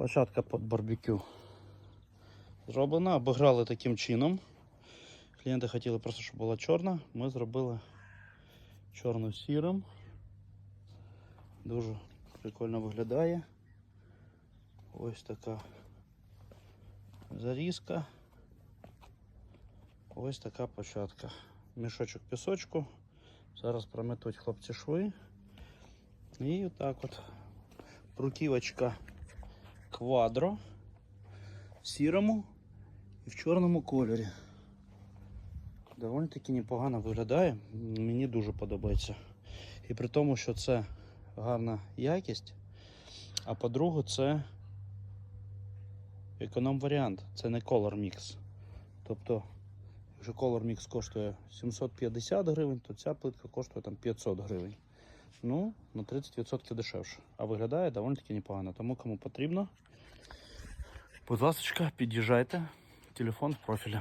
Площадка під барбекю зроблена, обіграли таким чином. Клієнти хотіли просто, щоб була чорна. Ми зробили чорну сірим. Дуже прикольно виглядає. Ось така зарізка. Ось така площадка. Мішочок пісочку. Зараз прометуть хлопці шви. І отак от бруківочка квадро в сірому і в чорному кольорі. Доволі таки непогано виглядає. Мені дуже подобається. І при тому, що це гарна якість. А по-друге, це економ варіант. Це не Color Mix. Тобто, якщо Color Mix коштує 750 гривень, то ця плитка коштує там 500 гривень. Ну, на 30% дешевше. А виглядає доволі таки непогано. Тому кому потрібно, будь ласка, під'їжджайте. Телефон в профілі.